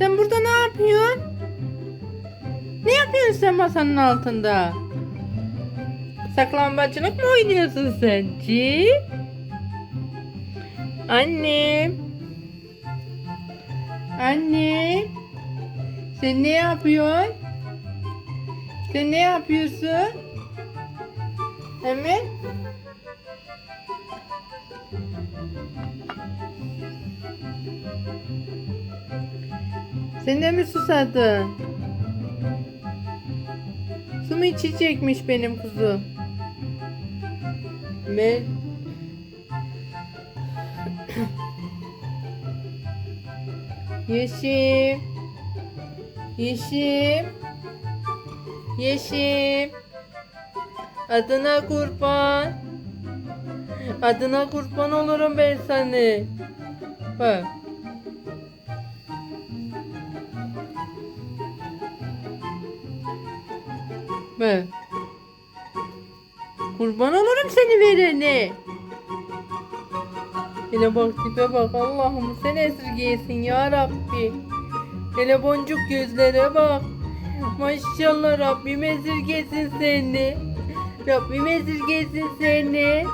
Sen burada ne yapıyorsun? Ne yapıyorsun sen masanın altında? Saklambacılık mı oynuyorsun sen? Ci? Annem. Anne. Sen ne yapıyorsun? Sen ne yapıyorsun? Evet. Sen de mi susadın? Su mu içecekmiş benim kuzum? Ben... Yeşim. Yeşim. Yeşim. Adına kurban. Adına kurban olurum ben sana. Bak. Bak. Kurban olurum seni verene. Hele bak tipe bak Allah'ım sen esirgeyesin ya Rabbi. Hele boncuk gözlere bak. Maşallah Rabbim esirgesin seni. Rabbim esirgesin seni.